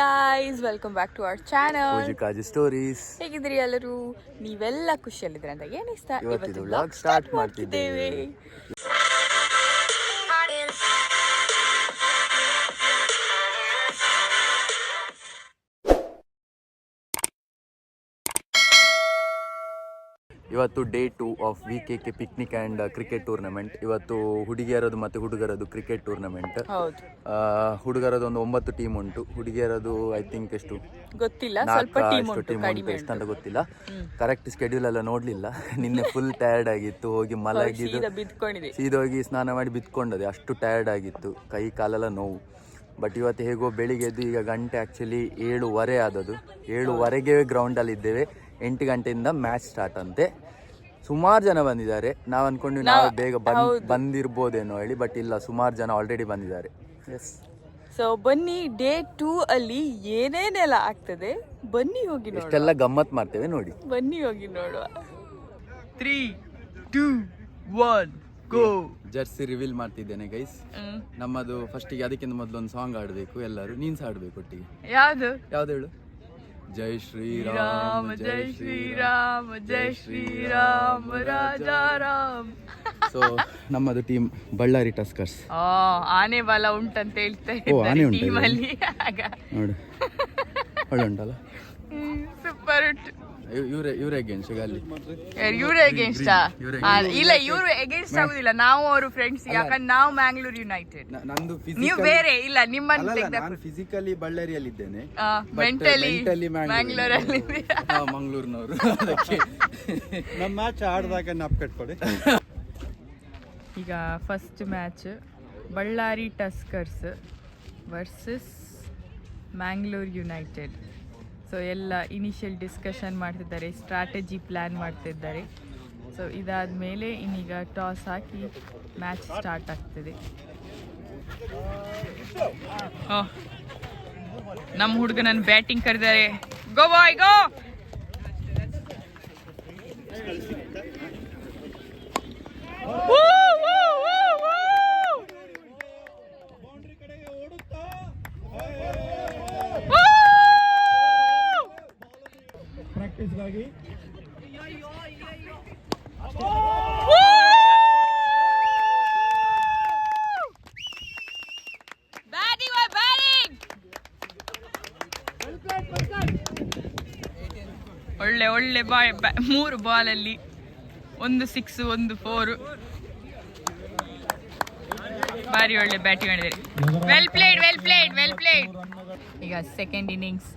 Guys welcome back to our channel Kaji stories ಹೇಗಿದ್ರಿ ಎಲ್ಲರೂ? ನೀವೆಲ್ಲ ಖುಷಿಯಲ್ಲಿದ್ರೆ ಅಂತ ಏನಿಸ್ತಾ ಇವತ್ತು vlog start ಮಾಡ್ತಿದ್ದೇವೆ. ಇವತ್ತು day two of V K K picnic and cricket tournament ಇವತ್ತು ಹುಡುಗಿಯರದು ಮತ್ತು ಹುಡುಗರದು ಕ್ರಿಕೆಟ್ ಟೂರ್ನಮೆಂಟ್ ಹುಡುಗರದು ಒಂದು ಒಂಬತ್ತು ಟೀಮ್ ಉಂಟು. ಹುಡುಗಿಯರದು ಐ ಥಿಂಕ್ ಎಷ್ಟು? ಗೊತ್ತಿಲ್ಲ ಸ್ವಲ್ಪ ಟೀಮ್ ಎಷ್ಟು ಉಂಟು ಕಡಿಮೆ ಎಷ್ಟು ಅಂತ ಗೊತ್ತಿಲ್ಲ. ಕರೆಕ್ಟ್ ಸ್ಕೆಡ್ಯೂಲ್ ಎಲ್ಲ ನೋಡ್ಲಿಲ್ಲ. ನಿನ್ನೆ ಫುಲ್ ಟಯರ್ಡ್ ಆಗಿತ್ತು ಹೋಗಿ ಮಲಗಿದ್ದು ಸೀದೋಗಿ ಸ್ನಾನ ಮಾಡಿ ಬಿತ್ಕೊಂಡದೆ ಅಷ್ಟು ಟಯರ್ಡ್ ಆಗಿತ್ತು. ಕೈ ಕಾಲೆಲ್ಲ ನೋವು. ಬಟ್ ಇವತ್ತು ಹೇಗೋ ಬೆಳಿಗ್ಗೆ ಎದ್ದು ಈಗ ಗಂಟೆ ಆ್ಯಕ್ಚುಲಿ ಏಳುವರೆ ಆದದು ಏಳುವರೆಗೆ ಗ್ರೌಂಡಲ್ಲಿ ಇದ್ದೇವೆ. ಎಂಟು ಗಂಟೆಯಿಂದ ಮ್ಯಾಚ್ ಸ್ಟಾರ್ಟ್ ಅಂತೆ. ಸುಮಾರು ಜನ ಬಂದಿದ್ದಾರೆ. ನಾವು ಅನ್ಕೊಂಡು ನಾವು ಬೇಗ ಬಂದ್ ಬಂದಿರ್ಬೋದೇನೋ ಹೇಳಿ ಬಟ್ ಇಲ್ಲ ಸುಮಾರು ಜನ ಆಲ್ರೆಡಿ ಬಂದಿದ್ದಾರೆ. ಎಸ್ ಸೊ ಬನ್ನಿ ಡೇ ಟೂ ಅಲ್ಲಿ ಏನೇನೆಲ್ಲ ಆಗ್ತದೆ? ಬನ್ನಿ ಹೋಗಿ ನೋಡುವ. ಎಷ್ಟೆಲ್ಲ ಗಮ್ಮತ್ ಮಾಡ್ತೇವೆ ನೋಡಿ. ಬನ್ನಿ ಹೋಗಿ ನೋಡುವ. Three two one go jersey reveal ಮಾಡ್ತಿದ್ದೇನೆ ಗೈಸ್ ನಮ್ಮದು ಫಸ್ಟಿಗೆ ಅದಕ್ಕಿಂತ ಮೊದಲು ಒಂದು ಸಾಂಗ್ ಆಡಬೇಕು ಎಲ್ಲರೂ. ನೀನ್ಸ್ ಆಡ್ಬೇಕು ಒಟ್ಟಿಗೆ? ಯಾವುದು? ಯಾವ್ದು ಹೇಳು? ಜೈ ಶ್ರೀರಾಮ ರಾಮ್ ಜೈ ಶ್ರೀರಾಮ ಜೈ ಶ್ರೀರಾಮ ರಾಜ ರಾಮ್ ಸೊ ನಮ್ಮದು ಟೀಮ್ ಬಳ್ಳಾರಿ ಟಸ್ಕರ್ಸ್ ಆ, ಆನೆ ಬಾಲ ಉಂಟಂತ ಹೇಳ್ತಾ ಓ, ಆನೆ ಇದ್ದಾರೆ ಉಂಟಾ ಟೀಮ್ ಅಲ್ಲಿ. ಆಗ. ನೋಡು. ಒಳ್ಳೆ ಉಂಟಲ್ಲ? ಸೂಪರ್ ಉಂಟು. ಇವರೇ ಇವರೇ ಅಗೇನ್ಸ್ಟ್ ಈಗ ಅಲ್ಲಿ. ಇವ್ರು ಎಗೇನ್ಸ್ಟ್ ಇಲ್ಲ ಇವ್ರು ಅಗೇನ್ಸ್ಟ್ ಆಗುದಿಲ್ಲ. ನಾವು ಅವರು ಫ್ರೆಂಡ್ಸ್ ಯಾಕಂದ್ರೆ ನಾವು ಮ್ಯಾಂಗ್ಳೂರ್ ಯುನೈಟೆಡ್ ನಂದು ನೀವು ಬೇರೆ ಇಲ್ಲ ನಿಮ್ಮನ್ನ ನಾನು ಫಿಸಿಕಲಿ ಬಳ್ಳಾರಿಯಲ್ಲಿ ಇದ್ದೇನೆ ಮೆಂಟಲಿ ಮ್ಯಾಂಗ್ಳೂರ್ ಅಲ್ಲಿ ಮಂಗಳೂರಿನವರು. ಅದಕ್ಕೆ. ನಮ್ಮ ಮ್ಯಾಚ್ ಆಡಿದಾಗ ನಾಪ್ ಕಟ್ಕೊಡಿ. ಈಗ first match Ballari Tuskers versus Mangalore United so ಎಲ್ಲ ಇನಿಷಿಯಲ್ ಡಿಸ್ಕಷನ್ ಮಾಡ್ತಿದ್ದಾರೆ ಸ್ಟ್ರಾಟಜಿ ಪ್ಲ್ಯಾನ್ ಮಾಡ್ತಿದ್ದಾರೆ. ಸೊ ಇದಾದ ಮೇಲೆ ಇನ್ನೀಗ ಟಾಸ್ ಹಾಕಿ ಮ್ಯಾಚ್ ಸ್ಟಾರ್ಟ್ ಆಗ್ತಿದೆ. ನಮ್ಮ ಹುಡುಗನನ್ನು ಬ್ಯಾಟಿಂಗ್ ಕರೆದಾರೆ ಗೋ ಬಾಯ್ ಗೋ ಪ್ರಾಕ್ಟೀಸ್ಗಾಗಿ ಬ್ಯಾಟಿಂಗ್ ಒಳ್ಳೆ ಒಳ್ಳೆ ಬಾಯ್ ಮೂರು ಬಾಲಲ್ಲಿ ಒಂದು ಸಿಕ್ಸ್ ಒಂದು ಫೋರ್ ಭಾರಿ ಒಳ್ಳೆ ಬ್ಯಾಟಿಂಗ್ ಮಾಡಿದ್ದಾರೆ. Well played well played well played ಈಗ second innings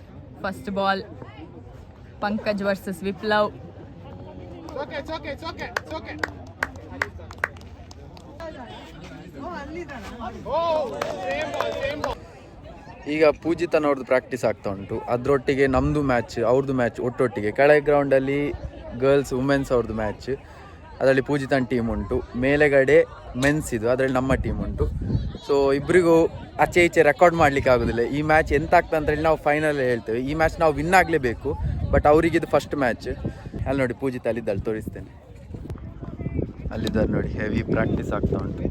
first ball Pankaj versus Viplav. ಈಗ ಪೂಜಿತನವ್ರದ್ದು ಪ್ರಾಕ್ಟೀಸ್ ಆಗ್ತಾ ಉಂಟು. ಅದರೊಟ್ಟಿಗೆ ನಮ್ಮದು ಮ್ಯಾಚ್ ಅವ್ರದ್ದು ಮ್ಯಾಚ್ ಒಟ್ಟೊಟ್ಟಿಗೆ. ಕೆಳಗೆ ಗ್ರೌಂಡಲ್ಲಿ ಗರ್ಲ್ಸ್ ವುಮೆನ್ಸ್ ಅವ್ರದ್ದು ಮ್ಯಾಚ್ ಅದರಲ್ಲಿ ಪೂಜಿತನ್ ಟೀಮ್ ಉಂಟು. ಮೇಲೆಗಡೆ ಮೆನ್ಸ್ ಇದು, ಅದರಲ್ಲಿ ನಮ್ಮ ಟೀಮ್ ಉಂಟು. ಸೊ ಇಬ್ಬರಿಗೂ ಆಚೆ ಈಚೆ ರೆಕಾರ್ಡ್ ಮಾಡ್ಲಿಕ್ಕೆ ಆಗೋದಿಲ್ಲ. ಈ ಮ್ಯಾಚ್ ಎಂತ ಆಗ್ತದೆ ಅಂತ ಹೇಳಿ ನಾವು ಫೈನಲ್ ಹೇಳ್ತೇವೆ. ಈ ಮ್ಯಾಚ್ ನಾವು ವಿನ್ ಆಗಲೇಬೇಕು ಬಟ್ ಅವರಿಗೆ ಇದು ಫಸ್ಟ್ ಮ್ಯಾಚ್ ಅಲ್ಲಿ ನೋಡಿ ಪೂಜಿತ ಅಲ್ಲಿದ್ದಲ್ಲಿ ತೋರಿಸ್ತೇನೆ. ಅಲ್ಲಿದ್ದಾರೆ ನೋಡಿ ಹೆವಿ ಪ್ರಾಕ್ಟೀಸ್ ಆಗ್ತಾ ಉಂಟು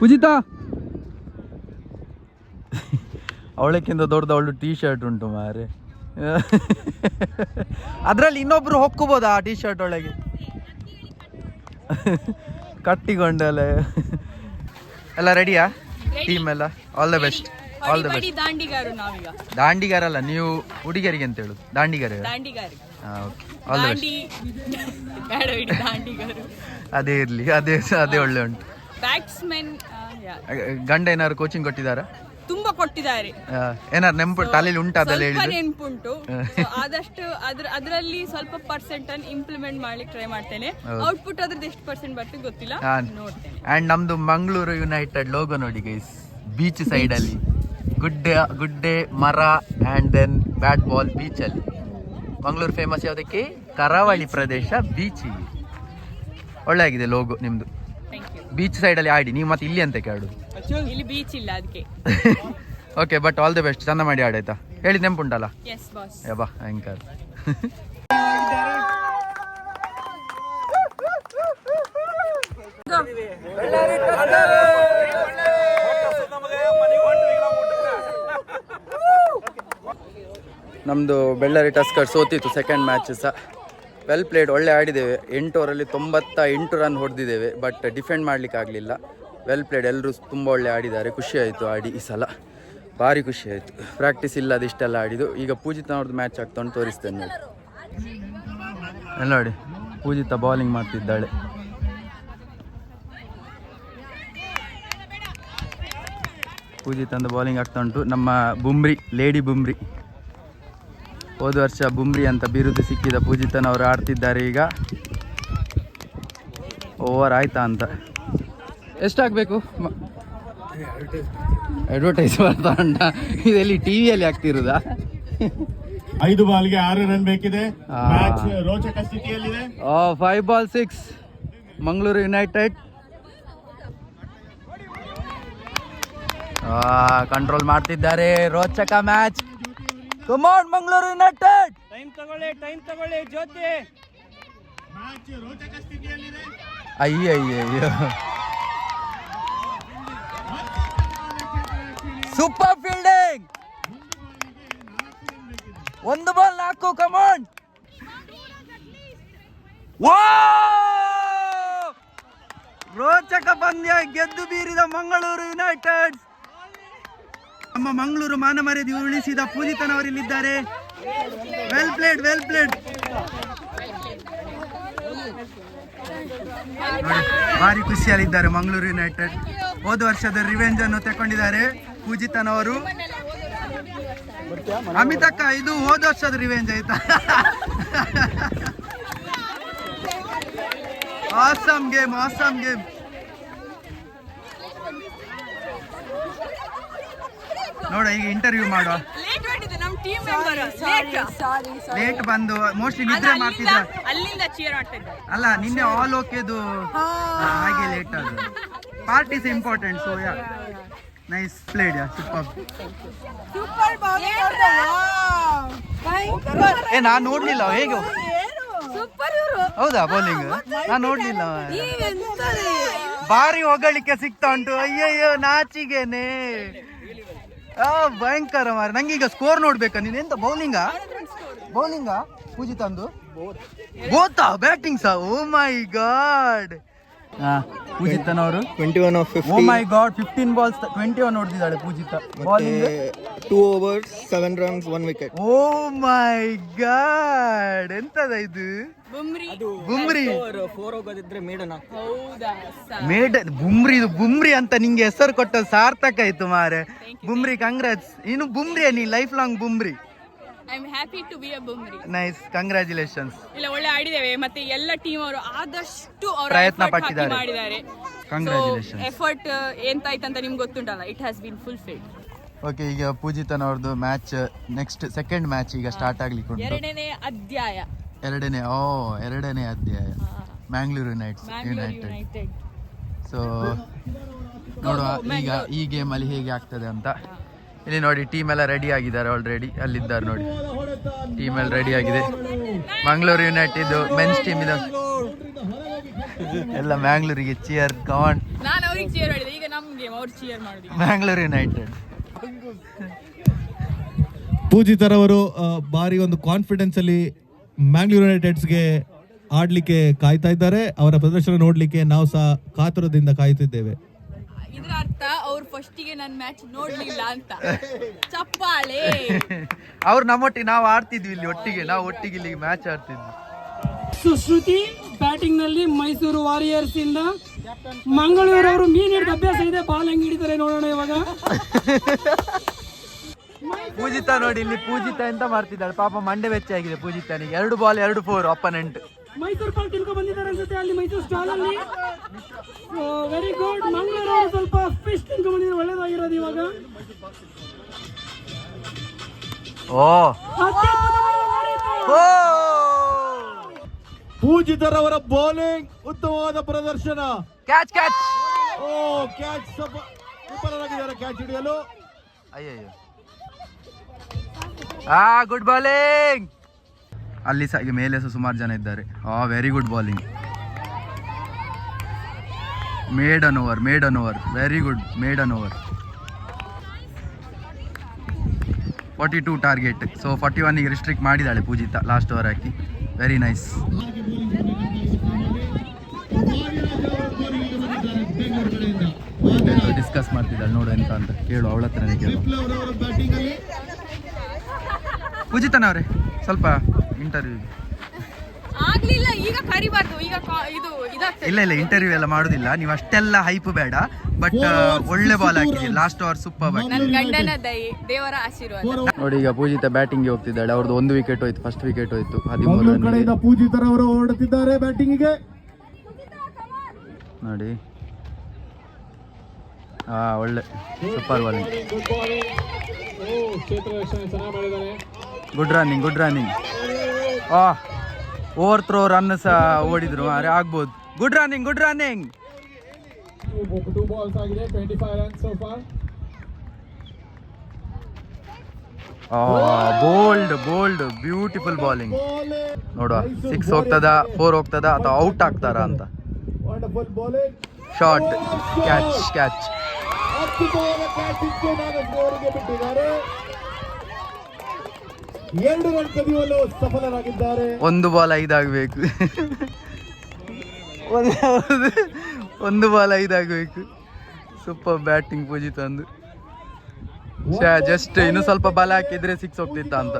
ಪೂಜಿತಾ! ಅವಳಕ್ಕಿಂತ ದೊಡ್ಡದು ಅವಳು ಟೀ ಶರ್ಟ್ ಉಂಟು ಮಾರೆ ಅದರಲ್ಲಿ ಇನ್ನೊಬ್ರು ಹೊಕ್ಕೋಬೋದಾ ಆ ಟೀ ಶರ್ಟ್ ಒಳಗೆ? ಕಟ್ಟಿಕೊಂಡಲ್ಲ ಎಲ್ಲ ರೆಡಿಯಾ ಟೀಮ್ ಎಲ್ಲ? All the best all the best ದಾಂಡಿಗಾರ ಅಲ್ಲ ದಾಂಡಿಗಾರಲ್ಲ ನೀವು ಹುಡುಗಿಯರಿಗೆ ಅಂತ ಹೇಳುದು. ದಾಂಡಿಗಾರ? ಆಲ್ ದ ಬೆಸ್ಟ್ ಅದೇ ಇರ್ಲಿ ಅದೇ ಅದೇ ಒಳ್ಳೆ ಉಂಟು. ಗಂಡ ಏನಾದ್ರು ಕೋಚಿಂಗ್ ಕೊಟ್ಟಿದ್ದಾರಾ? ತುಂಬಾ ಕೊಟ್ಟಿದ್ದಾರೆ. ಏನಾದ್ರು ನೆನಪು ತಲೆಯಲ್ಲಿ ಉಂಟು ಅದೆಲ್ಲ ಸ್ವಲ್ಪ ಹೇಳಿದ್ದು ನೆನ್ಪುಂಟು So, ಆದಷ್ಟು ಅದ್ರ ಅದರಲ್ಲಿ ಸ್ವಲ್ಪ ಪರ್ಸೆಂಟ್ ಅನ್ನು ಇಂಪ್ಲಿಮೆಂಟ್ ಮಾಡ್ಲಿಕ್ಕೆ ಟ್ರೈ ಮಾಡ್ತೇನೆ. ಔಟ್ಪುಟ್ ಅದ್ರದ್ದು ಎಷ್ಟು ಪರ್ಸೆಂಟ್ ಬರ್ತದೆ ಗೊತ್ತಿಲ್ಲ. ಆ್ಯಂಡ್ ನೋಡ್ತೇನೆ. ಅಂಡ್ ನಮ್ದು ಮಂಗಳೂರು ಯುನೈಟೆಡ್ ಲೋಗೋ ನೋಡಿ ಗೈಸ್ ಬೀಚ್ ಸೈಡ್ ಅಲ್ಲಿ. ಗುಡ್ಡೆ ಗುಡ್ಡೆ ಮರ and then bat ball beach ಅಲ್ಲಿ. ಮಂಗಳೂರು ಫೇಮಸ್ ಯಾವುದಕ್ಕೆ? ಕರಾವಳಿ ಪ್ರದೇಶ ಬೀಚಿಗೆ ಒಳ್ಳೆ ಆಗಿದೆ ಲೋಗೋ ನಿಮ್ದು. ಬೀಚ್ ಸೈಡ್ ಅಲ್ಲಿ ಆಡಿ ನೀವು ಮತ್ತೆ ಇಲ್ಲಿ ಅಂತ ಕೇಳು. ಇಲ್ಲಿ ಬೀಚ್ ಇಲ್ಲ ಅದಕ್ಕೆ okay but all the best ಚಂದ ಮಾಡಿ ಆಡಾಯ್ತಾ ಹೇಳಿದ ನೆಂಪುಂಟಲ್ಲ ಬಾ ಆಂಕರ್ ನಮ್ಮದು ಬೆಳ್ಳಾರಿ ಟಸ್ಕರ್ ಸೋತಿತ್ತು ಸೆಕೆಂಡ್ ಮ್ಯಾಚ್ ಸಹ ವೆಲ್ ಪ್ಲೇಡ್ ಒಳ್ಳೆ ಆಡಿದ್ದೇವೆ. ಎಂಟು ಓವರಲ್ಲಿ ತೊಂಬತ್ತ ಎಂಟು ರನ್ ಹೊಡೆದಿದ್ದೇವೆ ಬಟ್ ಡಿಫೆಂಡ್ ಮಾಡಲಿಕ್ಕೆ ಆಗಲಿಲ್ಲ. ವೆಲ್ ಪ್ಲೇಡ್ ಎಲ್ಲರೂ ತುಂಬ ಒಳ್ಳೆ ಆಡಿದ್ದಾರೆ. ಖುಷಿಯಾಯಿತು ಆಡಿ ಈ ಸಲ. ಭಾರಿ ಖುಷಿಯಾಯಿತು ಪ್ರಾಕ್ಟೀಸ್ ಇಲ್ಲ ಇಷ್ಟೆಲ್ಲ ಆಡಿದ್ದು. ಈಗ ಪೂಜಿತ್ ಅವ್ರದ್ದು ಮ್ಯಾಚ್ ಆಗ್ತಾ ಉಂಟು, ತೋರಿಸ್ತೇನೆ ನೋಡಿ. ಎಲ್ಲ ನೋಡಿ ಪೂಜಿತ ಬೌಲಿಂಗ್ ಮಾಡ್ತಿದ್ದಾಳೆ. ಪೂಜಿತ್ ಅಂತ ಬೌಲಿಂಗ್ ಆಗ್ತಾ ಉಂಟು. ನಮ್ಮ ಬುಮ್ರಿ ಲೇಡಿ ಬುಮ್ರಿ. ಹೋದ ವರ್ಷ ಬುಮ್ರಿ ಅಂತ ಬಿರುದು ಸಿಕ್ಕಿದ ಪೂಜಿತನವರು ಆಡ್ತಿದ್ದಾರೆ ಈಗ. ಓವರ್ ಆಯ್ತಾ ಅಂತ. ಎಷ್ಟಾಗಬೇಕು? ಅಡ್ವರ್ಟೈಸ್ ಬರ್ತಾ ಉಂಟ. ಇದೆಲ್ಲಿ ಟಿವಿಯಲ್ಲಿ ಆಗ್ತಿರೋದಾ ಐದು ಬಾಲ್ಗೆ ಆರು ರನ್ ಬೇಕಿದೆ. ರೋಚಕ ಸ್ಥಿತಿಯಲ್ಲಿದೆ. Five ball six Mangaluru United control ಮಾಡ್ತಿದ್ದಾರೆ. ರೋಚಕ match come on Mangaluru United time ತಗೊಳ್ಳಿ ಟೈಮ್ ತಗೊಳ್ಳಿ ಮ್ಯಾಚ್ ರೋಚಕ ಸ್ಥಿತಿಯಲ್ಲಿದೆ. ಅಯ್ಯಯ್ಯೋ ಸೂಪರ್ ಫೀಲ್ಡಿಂಗ್ ಒಂದು ಬಾಲ್ ನಾಲ್ಕು ಕಮಾಂಡ್ ರೋಚಕ ಪಂದ್ಯ ಗೆದ್ದು ಬೀರಿದ ಮಂಗಳೂರು ಯುನೈಟೆಡ್ ನಮ್ಮ ಮಂಗಳೂರು ಮಾನ ಮರ್ಯಾದೆ ಉಳಿಸಿದ ಪೂಜಿತನವರಿಲ್ಲಿದ್ದಾರೆ. ವೆಲ್ ಪ್ಲೇಡ್ ವೆಲ್ ಪ್ಲೇಡ್ ಭಾರಿ ಖುಷಿಯಲ್ಲಿದ್ದಾರೆ ಮಂಗಳೂರು ಯುನೈಟೆಡ್ ಹೋದ ವರ್ಷದ ರಿವೆಂಜ್ ಅನ್ನು ತಗೊಂಡಿದ್ದಾರೆ ಪೂಜಿತನವರು. ಅಮಿತಕ್ಕ, ಇದು ಹೋದ ವರ್ಷದ ರಿವೆಂಜ್ ಆಯ್ತಾ? ಆಸಾಮ್ ಗೇಮ್ ಆಸಮ್ ಗೇಮ್ ನೋಡ ಈಗ ಇಂಟರ್ವ್ಯೂ ಮಾಡುವ. ಲೇಟ್ ಮಾಡಿದ್ದು ನಮ್ಮ ಟೀಮ್ ಮೆಂಬರ್ ಲೇಟ್ ಲೇಟ್ ಬಂದು ಮೋಸ್ಟ್ಲಿ ನಿದ್ರೆ ಮಾಡ್ತಿದ್ರ. ಅಲ್ಲಿಂದ ಚೀರ್ ಅಲ್ಲ ನಿನ್ನೆ ಆಲ್ ಓಕೆದು ಹಾಗೆ ಲೇಟ್ ಅದು part is important so yeah nice played yeah super ಏ ನಾನು ನೋಡ್ಲಿಲ್ಲ ಹೇಗೆ? ಹೌದಾ ಬೌಲಿಂಗ್ ನಾನು ನೋಡ್ಲಿಲ್ಲ. ಭಾರಿ ಹೊಗಳಿಕೆ ಸಿಗ್ತಾ ಉಂಟು. ಅಯ್ಯಯ್ಯೋ ನಾಚಿಗೆನೆ. ಭಯಂಕರ ಮಾರ ನಂಗೆ ಈಗ ಸ್ಕೋರ್ ನೋಡ್ಬೇಕಾ? ನೀನ್ ಎಂತ ಬೌಲಿಂಗ ಬೌಲಿಂಗಾ ಪೂಜಿತಂದು ಗೋತಾ? ಬ್ಯಾಟಿಂಗ್ ಸಾ? Oh my god ಪೂಜಿತನವರು twenty one off oh my god fifteen balls twenty one ಹೊಡೆದಿದ್ದಾಳೆ Pujitha. Bowling two overs seven runs one wicket oh my god ಎಂತದ ಇದು? ಬುಮ್ರಿ ಬುಮ್ರಿ ಫೋರ್ ಹೋಗೋದಿದ್ರೆ ಮೇಡನ್? ಹೌದಾ ಮೇಡ ಬುಮ್ರಿ ಇದು ಬುಮ್ರಿ ಅಂತ ನಿಂಗೆ ಹೆಸರು ಕೊಟ್ಟ ಸಾರ್ಥಕ ಆಯ್ತು ಮಾರೆ. ಬುಮ್ರಿ ಕಂಗ್ರಾಟ್ಸ್ ಇನ್ನು ಬುಮ್ರಿ ನೀ lifelong Bumri I am happy to be a Bumri nice congratulations ಇಲ್ಲ ಒಳ್ಳೆ ಆಡಿದ್ದೇವೆ. ಮತ್ತೆ ಎಲ್ಲ ಟೀಮ್ ಅವರು ಆದಷ್ಟು ಅವರ ಪ್ರಯತ್ನ ಪಟ್ಟಿದ್ದಾರೆ. ಮಾಡಿದ್ದಾರೆ. Congratulations. ಎಫರ್ಟ್ ನಿಮಗೆ ನಿಮ್ಗೆ ಗೊತ್ತುಂಟಲ್ಲ? It has been fulfilled okay ಈಗ ಪೂಜಿತನವರದು ಮ್ಯಾಚ್ ನೆಕ್ಸ್ಟ್ ಸೆಕೆಂಡ್ ಮ್ಯಾಚ್ ಈಗ ಸ್ಟಾರ್ಟ್ ಆಗ್ಲಿಕ್ಕೆ ಉಂಟು. ಎರಡನೇ ಅಧ್ಯಾಯ. ಎರಡನೇ ಓ ಎರಡನೇ ಅಧ್ಯಾಯ. Mangalore unites United United so ನೋಡುವ ಈಗ ಈ ಗೇಮ್ ಅಲ್ಲಿ ಹೇಗೆ ಆಗ್ತದೆ ಅಂತ. ಇಲ್ಲಿ ನೋಡಿ ಟೀಮ್ ಎಲ್ಲ ರೆಡಿ ಆಗಿದ್ದಾರೆ ಆಲ್ರೆಡಿ ಅಲ್ಲಿದ್ದಾರೆ ನೋಡಿ. ಟೀಮ್ ಎಲ್ಲ ರೆಡಿ ಆಗಿದೆ. ಮಂಗಳೂರು ಯುನೈಟೆಡ್ ಮೆನ್ಸ್ ಟೀಮ್ ಇದೆ. ಎಲ್ಲ ಮ್ಯಾಂಗ್ಳೂರಿಗೆ cheer come on Mangalore United ಪೂಜಿತರವರು ಬಾರಿ ಒಂದು ಕಾನ್ಫಿಡೆನ್ಸ್ ಅಲ್ಲಿ ಮ್ಯಾಂಗ್ಳೂರ್ ಯುನೈಟೆಡ್ಸ್ಗೆ ಆಡ್ಲಿಕ್ಕೆ ಕಾಯ್ತಾ ಇದ್ದಾರೆ. ಅವರ ಪ್ರದರ್ಶನ ನೋಡ್ಲಿಕ್ಕೆ ನಾವು ಸಹ ಕಾತುರದಿಂದ ಕಾಯುತ್ತಿದ್ದೇವೆ. ಇದರ ಅರ್ಥ ಅವ್ರು ಫಸ್ಟಿಗೆ ನನ್ನ ಮ್ಯಾಚ್ ನೋಡ್ಲಿಲ್ಲ ಅಂತ. ಚಪ್ಪಾಳೆ. ಅವ್ರು ನಮ್ಮೊಟ್ಟಿಗೆ ನಾವು ಆಡ್ತಿದ್ವಿ ಇಲ್ಲಿ ಒಟ್ಟಿಗೆ ನಾವು ಒಟ್ಟಿಗೆ ಇಲ್ಲಿ ಮ್ಯಾಚ್ ಆಡ್ತಿದ್ವಿ. ಸುಶ್ರುತಿ ಬ್ಯಾಟಿಂಗ್ನಲ್ಲಿ ಮೈಸೂರು ವಾರಿಯರ್ಸ್ ಇಂದ ಮಂಗಳೂರು ಅವರು ಮೀನ್ ಹಿಡಿದ ಅಭ್ಯಾಸ ಇದೆ ಬಾಲ್ ಹೆಂಗ್ ಹಿಡಿತಾರೆ ನೋಡೋಣ ಇವಾಗ. ಪೂಜಿತ ನೋಡಿ ಇಲ್ಲಿ ಪೂಜಿತ ಎಂತ ಮಾಡ್ತಿದ್ದಾಳೆ? ಪಾಪ ಮಂಡೆ ವೆಚ್ಚ ಆಗಿದೆ ಪೂಜಿತನಿಗೆ. ಎರಡು ಬಾಲ್ ಎರಡು ಫೋರ್ ಅಪನೆಂಟ್ ಮೈಸೂರು ಪಾಲ್ ತಿನ್ಕೊ ಬಂದಿದ್ದಾರೆ ಅನ್ಸುತ್ತೆ ಅಲ್ಲಿ ಮೈಸೂರು ಸ್ಟಾಲ್ ಅಲ್ಲಿ. ವೆರಿ ಗುಡ್ ಮಂಗಳೂರು ಸ್ವಲ್ಪ ಫಿಶ್ ತಿನ್ಕೊ ಬಂದಿದ್ರೆ ಒಳ್ಳೇದಾಗಿರೋದು ಇವಾಗ. ಓ. ಪೂಜಿತರವರ ಬೌಲಿಂಗ್ ಉತ್ತಮವಾದ ಪ್ರದರ್ಶನ. ಕ್ಯಾಚ್ ಕ್ಯಾಚ್ ಓ ಕ್ಯಾಚ್ ವಿಫಲರಾಗಿದ್ದಾರೆ ಕ್ಯಾಚ್ ಹಿಡಿಯಲು. ಅಯ್ಯಯ್ಯೋ. ಆ ಗುಡ್ ಬಾಲಿಂಗ್ ಅಲ್ಲಿ ಸಹ ಮೇಲೆ ಸಹ ಸುಮಾರು ಜನ ಇದ್ದಾರೆ. ಆ very good bowling maiden over maiden over very good maiden over forty two target so forty ಒನ್ನಿಗೆ restrict ಮಾಡಿದ್ದಾಳೆ ಪೂಜಿತ ಲಾಸ್ಟ್ ಓವರ್ ಹಾಕಿ. ವೆರಿ ನೈಸ್ ಡಿಸ್ಕಸ್ ಮಾಡ್ತಿದ್ದಾಳೆ ನೋಡು ಎಂತ ಅಂತ. ಕೇಳು, ಅವಳ ಹತ್ರನೇ ಕೇಳು ಪೂಜಿತನವ್ರೆ ಸ್ವಲ್ಪ ಇಂಟರ್ವ್ಯೂ ಆಗ್ಲಿಲ್ಲ ಈಗ ಕರಿಬಾರ್ದು ಈಗ ಇದು ಇಲ್ಲ ಇಲ್ಲ ಇಂಟರ್ವ್ಯೂ ಎಲ್ಲ ಮಾಡುದಿಲ್ಲ. ನೀವು ಅಷ್ಟೆಲ್ಲ ಹೈಪ್ ಬೇಡ ಬಟ್ ಒಳ್ಳೆ ಬಾಲ್ ಹಾಕಿದೆ ಲಾಸ್ಟ್ ಓವರ್ ಸೂಪರ್ ನನ್ನ ಗಂಡನ ದಯೆ ದೇವರ ಆಶೀರ್ವಾದ. ನೋಡಿ ಈಗ ಪೂಜಿತ ಬ್ಯಾಟಿಂಗ್ ಹೋಗ್ತಿದ್ದಾಳೆ. ಅವ್ರದ್ದು ಒಂದು ವಿಕೆಟ್ ಹೋಯ್ತು ಫಸ್ಟ್ ವಿಕೆಟ್ ಹೋಯ್ತು ಹದಿಮೂರು. ಕಡೆಯಿಂದ ಪೂಜಿತರವರು ಹೊರಡುತ್ತಿದ್ದಾರೆ ಬ್ಯಾಟಿಂಗಿಗೆ ನೋಡಿ. ಹಾ ಒಳ್ಳೆ super bowling good running good running ಆ ಓವರ್ ಥ್ರೋ ರನ್ ಸಹ ಓಡಿದ್ರು ಅರೆ ಆಗ್ಬೋದು. Good running good running bowled bowled beautiful bowling ನೋಡುವ ಸಿಕ್ಸ್ ಹೋಗ್ತದ ಫೋರ್ ಹೋಗ್ತದ ಅಥವಾ ಔಟ್ ಆಗ್ತಾರ ಅಂತ. ಶಾರ್ಟ್ ಕ್ಯಾಚ್ ಕ್ಯಾಚ್ ಅದ್ಭುತವಾದ ಕ್ಯಾಚ್ ಇತ್ತು ನಾನು ಸ್ಕೋರಿಗೆ ಬಿಟ್ಟಿದ್ದಾರೆ ಎರಡು ರನ್ ಕದಿಯಲು ಸಫಲರಾಗಿದ್ದಾರೆ. ಒಂದು ಬಾಲ್ ಐದಾಗಬೇಕು. ಒಂದು ಬಾಲ್ ಐದಾಗಬೇಕು. ಸೂಪರ್ ಬ್ಯಾಟಿಂಗ್ ಪೂಜಿ ತಂದು. ಜಸ್ಟ್ ಇನ್ನು ಸ್ವಲ್ಪ ಬಲ ಹಾಕಿದ್ರೆ ಸಿಕ್ಸ್ ಹೋಗ್ತಿತ್ತ ಅಂತ.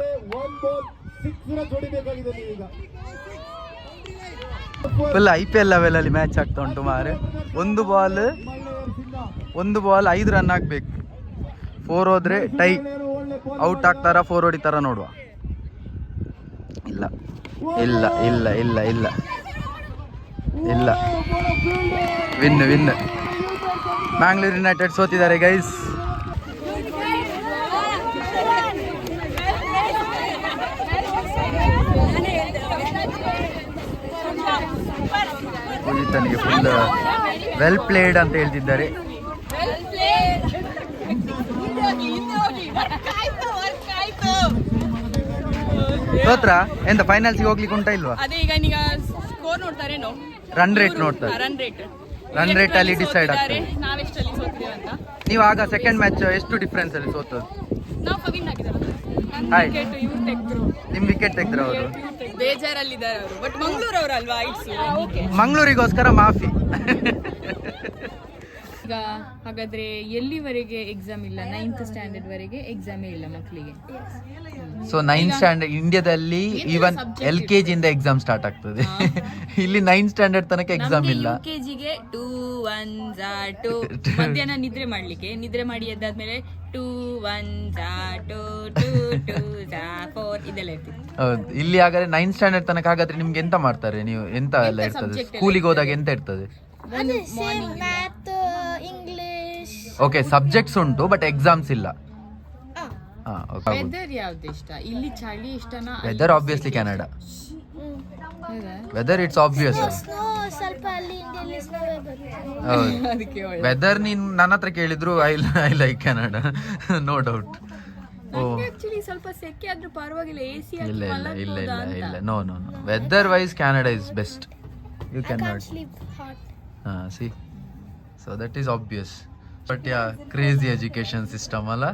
Full I P L level ಅಲ್ಲಿ ಮ್ಯಾಚ್ ಆಗ್ತಾ ಉಂಟು ಮಾರೆ. ಒಂದು ಬಾಲ್ ಒಂದು ಬಾಲ್ ಐದು ರನ್ ಹಾಕ್ಬೇಕು. ಫೋರ್ ಹೋದ್ರೆ ಟೈ ಔಟ್ ಆಗ್ತಾರ ಫೋರ್ ಹೊಡಿತಾರ ನೋಡುವ. ಇಲ್ಲ. ಇಲ್ಲ ಇಲ್ಲ ಇಲ್ಲ ಇಲ್ಲ. ಇಲ್ಲ. ವಿನ್ ವಿನ್ ಮ್ಯಾಂಗ್ಳೂರ್ ಯುನೈಟೆಡ್ ಸೋತಿದ್ದಾರೆ ಗೈಸ್ ಫುಲ್ ವೆಲ್ ಪ್ಲೇಡ್ ಅಂತ ಹೇಳ್ತಿದ್ದಾರೆ. ಸೋತ್ರ ಎಂತ ಫೈನಲ್ಸ್ ಹೋಗ್ಲಿಕ್ಕೆ ಉಂಟಾ ಇಲ್ವಾ? ಅದೇ ಈಗ ಈಗ ಸ್ಕೋರ್ ನೋಡ್ತಾರೇನೋ ರನ್ ರೇಟ್ ನೋಡ್ತಾರೆ. ರನ್ ರೇಟ್ ಅಲ್ಲಿ ಡಿಸೈಡ್ ಆಗ್ತದೆ. ನಾವೆಷ್ಟಲ್ಲಿ ಸೋತಿದ್ದೇವೆ ಅಂತ. ನೀವು ಆಗ ಸೆಕೆಂಡ್ ಮ್ಯಾಚ್ ಎಷ್ಟು ಡಿಫ್ರೆನ್ಸ್ ಅಲ್ಲಿ ಸೋತದ್ದು ನಾವು ಕವಿನ್ ನಿಮ್ ವಿಕೆಟ್ ತೆಗ್ದ್ರ ಅವರು? ಬೇಜಾರಲ್ಲಿದ್ದಾರೆ ಅವರು. ಬಟ್ ಮಂಗಳೂರು ಓಕೆ ಮಂಗಳೂರಿಗೋಸ್ಕರ ಮಾಫಿ. ಈಗ ಹಾಗಾದ್ರೆ ಎಲ್ಲಿವರೆಗೆ ಎಕ್ಸಾಮ್ ಇಲ್ಲ? ನೈನ್ತ್ ಸ್ಟ್ಯಾಂಡರ್ಡ್ ವರೆಗೆ ಎಕ್ಸಾಮ್ ಇಲ್ಲ ಮಕ್ಕಳಿಗೆ ಸೊ ನೈನ್ತ್ ಸ್ಟ್ಯಾಂಡರ್ಡ್ ಇಂಡಿಯಾದಲ್ಲಿ ಈವನ್ ಎಲ್ ಕೆ ಜಿಯಿಂದ ಎಕ್ಸಾಮ್ ಸ್ಟಾರ್ಟ್ ಆಗ್ತದೆ. ಇಲ್ಲಿ ನೈನ್ ಸ್ಟ್ಯಾಂಡರ್ಡ್ ತನಕ ಎಕ್ಸಾಮ್ ಇಲ್ಲ. ಕೆ ಜಿಗೆ ಟೂ ಒನ್ ಟೂ ಮಧ್ಯಾಹ್ನ ನಿದ್ರೆ ಮಾಡ್ಲಿಕ್ಕೆ. ನಿದ್ರೆ ಮಾಡಿ ಎದ್ದಾದ್ಮೇಲೆ two one two two two four ಇದೆಲ್ಲ ಇರ್ತಿತ್ತು. ಹೌದು. ಇಲ್ಲಿ ಹಾಗಾದ್ರೆ ನೈನ್ ಸ್ಟ್ಯಾಂಡರ್ಡ್ ತನಕ ಹಾಗಾದ್ರೆ ನಿಮ್ಗೆ ಎಂತ ಮಾಡ್ತಾರೆ? ನೀವು ಎಂತ ಎಲ್ಲ ಇರ್ತದೆ? ಸ್ಕೂಲಿಗೆ ಹೋದಾಗ ಎಂತ ಇರ್ತದೆ? ಒಂದು ಮಾರ್ನಿಂಗ್ ಓಕೆ ಸಬ್ಜೆಕ್ಟ್ಸ್ ಉಂಟು ಬಟ್ ಎಕ್ಸಾಮ್ಸ್ ಇಲ್ಲ. ಹಾ ವೆದರ್ ಯಾವ್ದು ಇಷ್ಟ? ಇಲ್ಲಿ ಚಳಿ ಇಷ್ಟನಾ? Weather obviously Canada weather it's obvious weather ನೀನ್ ನನ್ನ ಹತ್ರ ಕೇಳಿದ್ರು I I like Canada no doubt ಸ್ವಲ್ಪ ಸೆಕೆ ಆದ್ರೂ ಪರವಾಗಿಲ್ಲ ಎ ಸಿ ಇಲ್ಲ ಇಲ್ಲ ಇಲ್ಲ ಇಲ್ಲ ಇಲ್ಲ. No no no weatherwise Canada is best you can not see so that is obvious but yeah crazy education system ಅಲ್ಲ?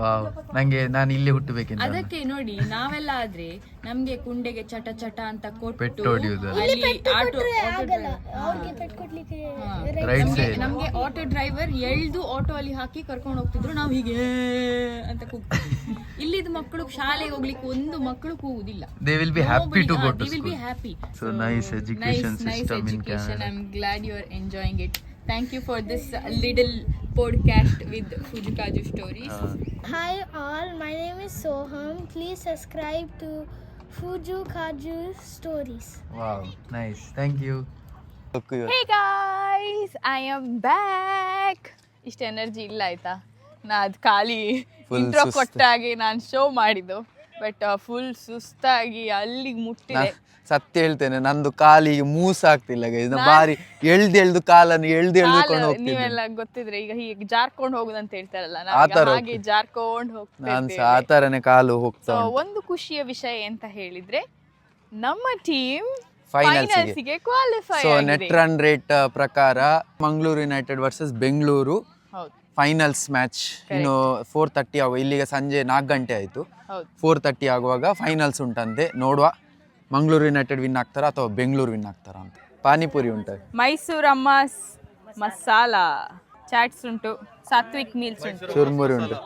ವಾವ್ ನಂಗೆ ನಾನು ಇಲ್ಲಿ ಹುಟ್ಟಬೇಕಿಂತ ಅದಕ್ಕೆ ನೋಡಿ ನಾವೆಲ್ಲ ಆದ್ರೆ ನಮ್ಗೆ ಕುಂಡೆಗೆ ಚಟ ಚಟ ಅಂತ ಪೆಟ್ಟು ಕೊಟ್ಟು ಹೊಡಿಯೋದು. ಅಲ್ಲಿ ಆಟೋ ಆಗಲ್ಲ. ಅವ್ರಿಗೆ ಪೆಟ್ಕೊಡ್ಲಿಕ್ಕೆ ರೈಟ್ ನಮ್ಗೆ ಸೈಡ್ ನಮ್ಗೆ ಆಟೋ ಡ್ರೈವರ್ ಎಳ್ದು ಆಟೋ ಅಲ್ಲಿ ಹಾಕಿ ಕರ್ಕೊಂಡು ಹೋಗ್ತಿದ್ರು. ನಾವು ಹೀಗೆ ಅಂತ ಕೂಗ್ತಿದ್ವಿ. ಇಲ್ಲಿದ್ ಮಕ್ಕಳು ಶಾಲೆಗೆ ಹೋಗ್ಲಿಕ್ಕೆ ಒಂದು ಮಕ್ಕಳು ಕೂಗುದಿಲ್ಲ. They will be happy to go to will be school happy so nice education system in education. Canada I'm glad you're enjoying it. Thank you for this little podcast with Fujikaju stories. Hi all, my name is Soham. Please subscribe to Fuju Kaju Stories. Wow, nice. Thank you. Hey guys, I am back. ಇಷ್ಟು energy ಇಲ್ಲ ಆಯ್ತಾ ನಾ ಅದು ಖಾಲಿ Full intro ಸುಸ್ತು. ಕೊಟ್ಟಾಗೆ ನಾನು show ಮಾಡಿದ್ದು but full ಸುಸ್ತಾಗಿ ಅಲ್ಲಿಗೆ ಮುಟ್ಟಿದೆ ಸತ್ಯ ಹೇಳ್ತೇನೆ ನಂದು ಕಾಲಿಗೆ ಮೂಸ ಆಗ್ತಿಲ್ಲ ಗೈಸ್ ಬಾರಿ ಎಳ್ದು ಎಳ್ದು ಕಾಲನ್ನು ಎಳ್ದು ಎಳ್ದುಕೊಂಡು ಕಾಲು ಹೋಗ್ತಿದ್ದೆ. ನೀವೆಲ್ಲ ಗೊತ್ತಿದ್ರೆ ಈಗ ಹೀಗೆ ಜಾರ್ಕೊಂಡು ಹೋಗುದಂತ ಹೇಳ್ತಾರಲ್ಲ ಆ ನಾವು ಥರ ಹಾಗೆ ಜಾರ್ಕೊಂಡು ಹೋಗ್ತಾ ನಾನ್. ಸಹ ಆ ಥರನೇ ಕಾಲು ಹೋಗ್ತಾ ಸೊ ಉಂಟು. ಒಂದು ಖುಷಿಯ ವಿಷಯ ಅಂತ ಹೇಳಿದ್ರೆ ನಮ್ಮ ಟೀಮ್ ಫೈನಲ್ಸ್ಗೆ. ಫೈನಲ್ಸ್ಗೆ qualify so net run rate ಪ್ರಕಾರ ಮಂಗಳೂರು ಯುನೈಟೆಡ್ ವರ್ಸಸ್ ಬೆಂಗಳೂರು ಹೌದು. ಫೈನಲ್ಸ್ ಮ್ಯಾಚ್ ಇನ್ನು ಫೋರ್ ತರ್ಟಿ ಆಗುವ ಇಲ್ಲಿಗೆ ಸಂಜೆ ನಾಲ್ಕು ಗಂಟೆ ಆಯಿತು. ಹೌದು. ಫೋರ್ ತರ್ಟಿ ಆಗುವಾಗ ಫೈನಲ್ಸ್ ಉಂಟಂತೆ ನೋಡುವ. ಮಂಗಳೂರು ಯುನೈಟೆಡ್ ವಿನ್ ಆಗ್ತಾರಾ ಅಥವಾ ಬೆಂಗಳೂರು ವಿನ್ ಆಗ್ತಾರಾ ಅಂತ? ಪಾನಿಪುರಿ ಉಂಟು. ಮೈಸೂರು ಅಮ್ಮ ಮಸಾಲಾ ಚಾಟ್ಸ್ ಉಂಟು ಸಾತ್ವಿಕ್ ಮೀಲ್ಸ್ ಉಂಟು. ಚುರ್ಮುರಿ ಉಂಟು.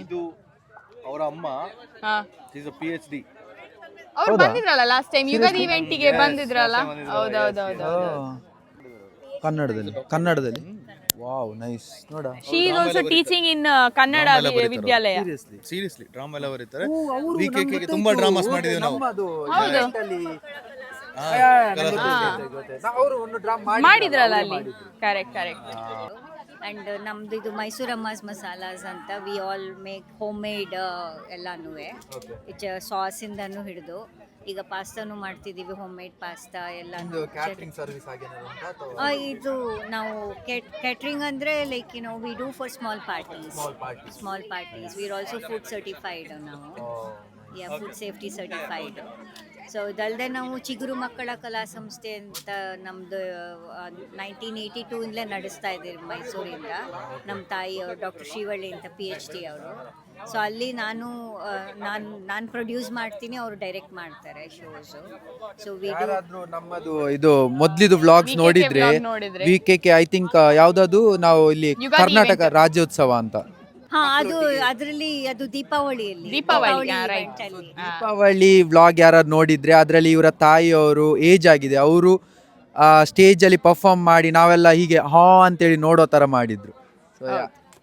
ಇದು ಅವರ ಅಮ್ಮ ಹಾ. ಈಸ್ ಪಿ ಎಚ್ ಡಿ ಅವ್ರು ಬಂದಿದ್ರಲ್ಲ ಲಾಸ್ಟ್ ಟೈಮ್ ಯುಗಾದಿ ಇವೆಂಟಿಗೆ ಬಂದಿದ್ರಲ್ಲ? ಹೌದೌದೌದು ಕನ್ನಡದಲ್ಲಿ ಕನ್ನಡದಲ್ಲಿ. ವಾವ್ ನೈಸ್ ನೋಡ. She is also teaching in Kannada V- Vidyalaya seriously drama ಎಲ್ಲ ಬರೀತಾರೆ ಗೆ ತುಂಬಾ ಡ್ರಾಮಾಸ್ ಮಾಡಿದೀವಿ ನಾವು. ಹೌದು. ಮಾಡಿದ್ರಲ್ಲ ಅಲ್ಲಿ? ಕರೆಕ್ಟ್ ಕರೆಕ್ಟ್ ಆ್ಯಂಡ್ ನಮ್ದು ಇದು ಮೈಸೂರು ಅಮ್ಮಾಸ್ ಮಸಾಲಾಸ್ ಅಂತ we all make home made ಎಲ್ಲನೂ ಇಚ್ ಸಾಸಿಂದನೂ ಹಿಡಿದು. ಈಗ ಪಾಸ್ತಾನು ಮಾಡ್ತಿದ್ದೀವಿ ಹೋಮ್ ಮೇಡ್ ಪಾಸ್ತಾ ಸರ್ವಿಸ್ ಆ, ಇದು ನಾವು ಕ್ಯಾಟ್ರಿಂಗ್ ಅಂದರೆ like you know we do for small parties small parties we're also food certified ನಾವು yeah food safety certified so ಇದಲ್ಲದೆ ನಾವು ಚಿಗುರು ಮಕ್ಕಳ ಕಲಾ ಸಂಸ್ಥೆ ಅಂತ ನಮ್ಮದು ನೈನ್ಟೀನ್ ಏಯ್ಟಿ ಟೂ ಇಂದಲೇ ನಡೆಸ್ತಾ ಇದ್ದೀವಿ ಮೈಸೂರಿಂದ ನಮ್ಮ ತಾಯಿ ಅವರು ಡಾಕ್ಟರ್ ಶ್ರೀವಳ್ಳಿ ಅಂತ ಪಿ ಎಚ್ ಡಿ ಅವರು. ಸೊ ಅಲ್ಲಿ ನಾನು ನಾನು ನಾನು ಪ್ರೊಡ್ಯೂಸ್ ಮಾಡ್ತೀನಿ ಅವರು ಡೈರೆಕ್ಟ್ ಮಾಡ್ತಾರೆ ಶೋಸ್ ಸೊ ಯಾರಾದ್ರೂ ನಮ್ಮದು ಇದು ಮೊದ್ಲಿದು ವ್ಲಾಗ್ಸ್ ನೋಡಿದ್ರೆ. V K K I think ಯಾವ್ದಾದ್ರು ನಾವು ಇಲ್ಲಿ ಕರ್ನಾಟಕ ರಾಜ್ಯೋತ್ಸವ ಅಂತ. ಹಾ ಅದು ಅದರಲ್ಲಿ ಅದು ದೀಪಾವಳಿಯಲ್ಲಿ. ದೀಪಾವಳಿ, ವ್ಲಾಗ್ ಯಾರಾದ್ರು ನೋಡಿದ್ರೆ ಅದರಲ್ಲಿ ಇವರ ತಾಯಿಯವರು ಏಜ್ ಆಗಿದೆ. ಅವರು ಸ್ಟೇಜ್ ಅಲ್ಲಿ ಪರ್ಫಾರ್ಮ್ ಮಾಡಿ ನಾವೆಲ್ಲ ಹೀಗೆ ಹಾ ಅಂತೇಳಿ ನೋಡೋ ತರ ಮಾಡಿದ್ರು. ಸೊ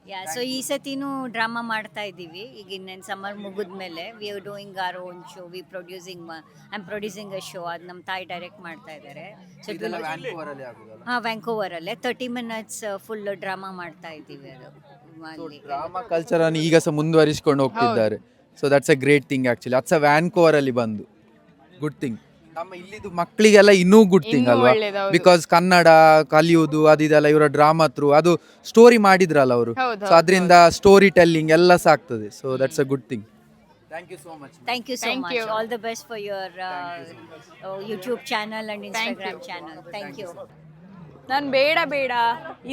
ಯಾ ಸೊ ಈ ಸತಿನೂ ಡ್ರಾಮಾ ಮಾಡ್ತಾ ಇದ್ದೀವಿ. ಈಗ ಇನ್ನೇನು ಸಮ್ಮರ್ ಮುಗಿದ್ಮೇಲೆ we are doing our own show we producing I am producing a show ಅದು ನಮ್ಮ ತಾಯಿ ಡೈರೆಕ್ಟ್ ಮಾಡ್ತಾ ಇದ್ದಾರೆ ಸೊ ಹಾಂ ವ್ಯಾಂಕೋವರಲ್ಲೇ ತರ್ಟಿ ಮಿನಿಟ್ಸ್ ಫುಲ್ ಡ್ರಾಮಾ ಮಾಡ್ತಾ ಇದ್ದೀವಿ ಅದು. ಅಲ್ಲಿ. ಡ್ರಾಮಾ ಕಲ್ಚರ್ ಅನ್ನು ಈಗ ಸಹ ಮುಂದುವರಿಸಿಕೊಂಡು ಹೋಗ್ತಿದ್ದಾರೆ. So that's a great thing actually it's a ವ್ಯಾನ್ಕೋವರಲ್ಲಿ ಬಂದು. ಗುಡ್ ಥಿಂಗ್ ನಮ್ಮ ಇಲ್ಲಿದು ಮಕ್ಕಳಿಗೆಲ್ಲ ಇನ್ನೂ ಗುಡ್ ಥಿಂಗ್ ಅಲ್ವಾ. ಬಿಕಾಸ್ ಕನ್ನಡ ಕಲಿಯುವುದು ಅದಿದೆಲ್ಲ ಇವರ ಡ್ರಾಮಾ ಥ್ರೂ ಅದು ಸ್ಟೋರಿ ಮಾಡಿದ್ರಲ್ಲ ಅವರು. ಹೌದು, ಸೊ ಅದರಿಂದ ಸ್ಟೋರಿ ಟೆಲ್ಲಿಂಗ್ ಎಲ್ಲ ಸಾಕ್ತದೆ. ಆಗ್ತದೆ so that's a good thing thank you so much thank you so Thank much you. All the best for your YouTube channel and Instagram channel thank you ನಾನು ಬೇಡ ಬೇಡ.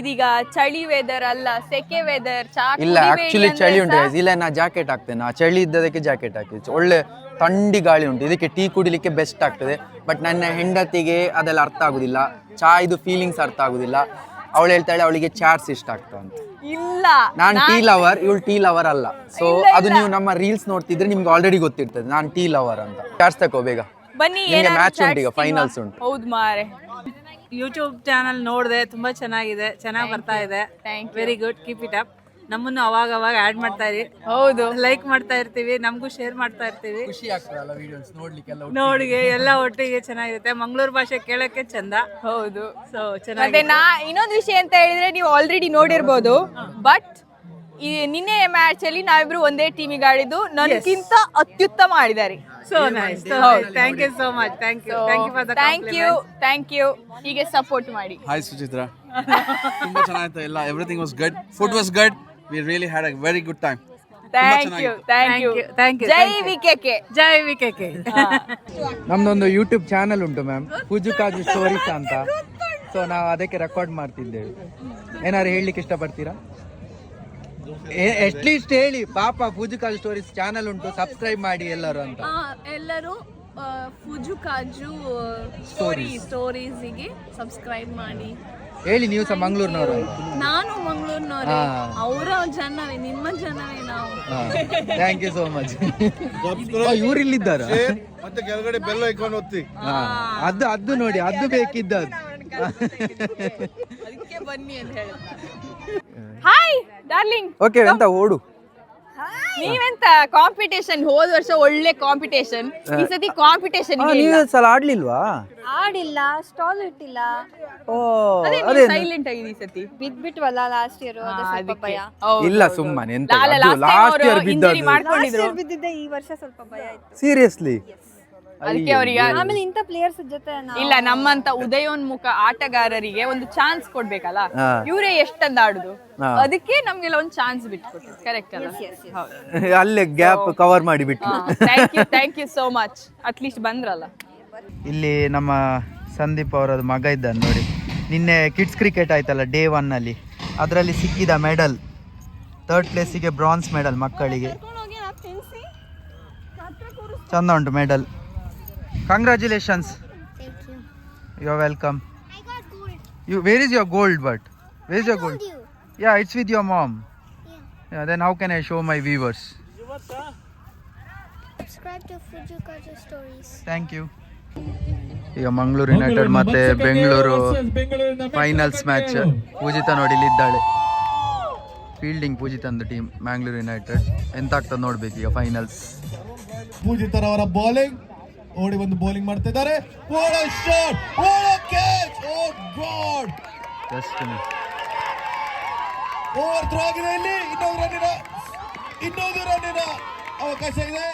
ಇದೀಗ ಚಳಿ ವೆದರ್ ಅಲ್ಲ ಸೆಕೆ ವೆದರ್ ಚಾ ಇಲ್ಲ ಕುಡಿಬೇಡಿ ಆಕ್ಚುಲಿ ಅಂದ್ರೆ ಚಳಿ ಉಂಟು guys. ಇಲ್ಲ ನಾ ಜಾಕೆಟ್ ಹಾಕ್ತೇನೆ. ಆ ಚಳಿ ಇದ್ದದಕ್ಕೆ ಜಾಕೆಟ್ ಹಾಕಿ. ಒಳ್ಳೆ ಥಂಡಿ ಗಾಳಿ ಉಂಟು. ಇದಕ್ಕೆ ಟೀ ಕುಡಿಲಿಕ್ಕೆ ಬೆಸ್ಟ್ ಆಗ್ತದೆ. ಬಟ್ ನನ್ನ ಹೆಂಡತಿಗೆ ಅದೆಲ್ಲ ಅರ್ಥ ಆಗುದಿಲ್ಲ. ಚಾ ಇದು ಫೀಲಿಂಗ್ಸ್ ಅರ್ಥ ಆಗುದಿಲ್ಲ. ಅವಳು ಹೇಳ್ತಾಳೆ ಅವಳಿಗೆ ಚಾಟ್ಸ್ ಇಷ್ಟ ಆಗ್ತಾ ಅಂತ ಇಲ್ಲ. ನಾನು ಟೀ ಲವರ್ ಇವಳು ಟೀ ಲವರ್ ಅಲ್ಲ. ಸೊ ಅದು ನೀವು ನಮ್ಮ ರೀಲ್ಸ್ ನೋಡ್ತಿದ್ರೆ ನಿಮ್ಗೆ ಆಲ್ರೆಡಿ ಗೊತ್ತಿರ್ತದೆ. ನಾನು ಟೀ ಲವರ್ ಅಂತ. ಚಾಟ್ಸ್ ತಕೋ ಬೇಗ. ಬನ್ನಿ ಮ್ಯಾಚ್ ಉಂಟು ಈಗ, ಫೈನಲ್ಸ್ ಉಂಟು. ಹೌದು ಮಾರೆ. ಯೂಟ್ಯೂಬ್ ಚಾನಲ್ ನೋಡಿದೆ ತುಂಬಾ ಚೆನ್ನಾಗಿದೆ. ಚೆನ್ನಾಗಿ ಬರ್ತಾ ಇದೆ. Very good keep it up ನಮ್ಮನ್ನು ಅವಾಗ ಅವಾಗ ಆಡ್ ಮಾಡ್ತಾ ಇರಿ. ಹೌದು. ಲೈಕ್ ಮಾಡ್ತಾ ಇರ್ತೀವಿ ನಮಗೂ ಶೇರ್ ಮಾಡ್ತಾ ಇರ್ತೀವಿ. ಖುಷಿ ಆಗ್ತದಲ್ಲ ವಿಡಿಯೋಸ್ ನೋಡ್ಲಿಕ್ಕೆಲ್ಲ ನೋಡಿಗೆ ಎಲ್ಲ ಒಟ್ಟಿಗೆ ಚೆನ್ನಾಗಿರುತ್ತೆ. ಮಂಗಳೂರು ಭಾಷೆ ಕೇಳಕ್ಕೆ ಚಂದ. ಹೌದು. ಸೊ ಮತ್ತೆ ಚೆನ್ನಾಗಿ ನಾ ಇನ್ನೊಂದು ವಿಷಯ ಅಂತ ಹೇಳಿದ್ರೆ ನೀವು ಆಲ್ರೆಡಿ ನೋಡಿರ್ಬೋದು. ಬಟ್ ಈ ನಿನ್ನೆ ಮ್ಯಾಚ್ ಅಲ್ಲಿ ನಾವಿಬ್ರು ಒಂದೇ ಟೀಮಿಗೆ ಆಡಿದ್ದು. ನನಗಿಂತ ಅತ್ಯುತ್ತಮ ಆಡಿದ್ದಾರೆ. So nice thank you so much thank you thank you for the thank you thank you ಹೀಗೆ ಸಪೋರ್ಟ್ ಮಾಡಿ. ಹಾಯ್ ಸುಚಿತ್ರ. ತುಂಬಾ ಚೆನ್ನಾಗಿತ್ತು. ಎಲ್ಲ everything was good food was good we really had a very good time. Thank you thank ಯು you, thank you, Jai thank you. V K K Jai V K K ನಮ್ದೊಂದು YouTube channel ಉಂಟು ma'am Pooju Kaju stories ಅಂತ. So ನಾವು ಅದಕ್ಕೆ record ಮಾಡ್ತಿದ್ದೇವೆ. ಏನಾದ್ರು ಹೇಳಲಿಕ್ಕೆ ಇಷ್ಟಪಡ್ತೀರಾ? ಅಟ್ಲೀಸ್ಟ್ ಹೇಳಿ. ಪಾಪ ಪೂಜು ಕಾಜು ಸ್ಟೋರೀಸ್ ಚಾನಲ್ ಉಂಟು. ಸಬ್ಸ್ಕ್ರೈಬ್ ಮಾಡಿ ಎಲ್ಲರೂ ಅಂತ. ಎಲ್ಲರೂ ಫುಜು ಕಾಜು ಸ್ಟೋರಿ ಸ್ಟೋರೀಸಿಗೆ ಸಬ್ಸ್ಕ್ರೈಬ್ ಮಾಡಿ. ಹೇಳಿ ನೀವು ಸಹ ಮಂಗಳೂರಿನವರು. ನಾನು ಮಂಗಳೂರಿನವರೇ. ಅವರ ಜನವೇ ನಿಮ್ಮ ಜನವೇ ನಾವು. ಥ್ಯಾಂಕ್ ಯು ಸೋ ಮಚ್ ಇವ್ರಿಲ್ಲಿದ್ದಾರ? ಮತ್ತೆ ಕೆಳಗಡೆ ಬೆಲ್ಲ ಇಟ್ಕೊಂಡು ಒತ್ತಿ. ಅದು ಅದು ನೋಡಿ ಅದು ಬೇಕಿದ್ದ ಅದಕ್ಕೆ ಬನ್ನಿ ಅಂತ ಹೇಳಿ. ಹಾಯ್ ಡಾರ್ಲಿಂಗ್ ಓಕೆ ಅಂತ ಓಡು. ನೀವೆಂತ ಕಾಂಪಿಟೇಷನ್ ಹೋದ ವರ್ಷ ಒಳ್ಳೆ ಕಾಂಪಿಟೇಷನ್ ಈ ಸತಿ ಕಾಂಪಿಟೇಷನ್ ನೀವು ಸಲ ಆಡ್ಲಿಲ್ವಾ? ಆಡಿಲ್ಲ ಸ್ಟಾಲ್ ಇಟ್ಟಿಲ್ಲ. ಓ ಅದೇ ಸೈಲೆಂಟ್ ಆಗಿದೆ ಈ ಸತಿ. ಬಿದ್ಬಿಟ್ವಲ್ಲ ಲಾಸ್ಟ್ ಇಯರ್ ಸ್ವಲ್ಪ. ಭಯ. ಇಲ್ಲ ಸುಮ್ಮನೆ ಎಂತ ಲಾಸ್ಟ್ ಇಯರ್ ಬಿದ್ದದ್ದು. ಮಾಡ್ಕೊಂಡಿದ್ರು. ಬಿದ್ದಿದ್ದೆ ಈ ವರ್ಷ ಸ್ವಲ್ಪ ಭಯ ಆಯ್ತು. ಸೀರಿಯಸ್ಲಿ ಅದಕ್ಕೆ ಅವರಿಗೆ ಆಮೇಲೆ ಇಂಥ ಪ್ಲೇಯರ್ಸ್ ಜೊತೆ ಇಲ್ಲ ನಮ್ಮಂತ ಉದಯೋನ್ಮುಖ ಆಟಗಾರರಿಗೆ ಒಂದು ಚಾನ್ಸ್ ಕೊಡ್ಬೇಕಲ್ಲ. ಇವರೇ ಎಷ್ಟಂದ ಆಡುದು. ಅದಕ್ಕೆ ನಮ್ಗೆಲ್ಲ ಒಂದು ಚಾನ್ಸ್ ಬಿಟ್ಕೊಟ್ರು ಕರೆಕ್ಟ್ ಅಲ್ಲ? ಅಲ್ಲೇ ಗ್ಯಾಪ್ ಕವರ್ ಮಾಡಿಬಿಟ್ಟು thank you thank you so much at least ಬಂದ್ರಲ್ಲ? ಇಲ್ಲಿ ನಮ್ಮ ಸಂದೀಪ್ ಅವರದ್ದು ಮಗ ಇದ್ದಾನೆ ನೋಡಿ. ನಿನ್ನೆ ಕಿಡ್ಸ್ ಕ್ರಿಕೆಟ್ ಆಯ್ತಲ್ಲ ಡೇ ಒನ್ ಅಲ್ಲಿ. ಅದರಲ್ಲಿ ಸಿಕ್ಕಿದ ಮೆಡಲ್ ಥರ್ಡ್ ಪ್ಲೇಸಿಗೆ ಬ್ರಾನ್ಸ್ ಮೆಡಲ್ ಮಕ್ಕಳಿಗೆ. ಚಂದ ಉಂಟು medal congratulations Thank you. You are welcome I got gold. You where is your gold but where is your gold you. Yeah it's with your mom Yeah. Then how can I show my viewers Subscribe to Fuju Kaja Stories. Thank you ಈಗ Mangaluru United ಮತ್ತೆ Bengaluru finals match ಪೂಜಿತ ನೋಡಿ ಇಲ್ಲಿದ್ದಾಳೆ fielding ಪೂಜಿತಂದು team Mangalore United ಎಂತ ಆಗ್ತದೆ ನೋಡ್ಬೇಕು ಈಗ finals ಪೂಜಿತರವರ ಅವರ ಬೌಲಿಂಗ್ ಓಡಿ ಬಂದು ಬೌಲಿಂಗ್ ಮಾಡ್ತಾ ಇದ್ದಾರೆ ಓವರ್ ಥ್ರೋ ಆಗಿದೆ ಇಲ್ಲಿ. ಇನ್ನೊಂದು ರನ್ನಿನ ಇನ್ನೊಂದು ರನ್ನಿನ ಅವಕಾಶ ಇದೆ.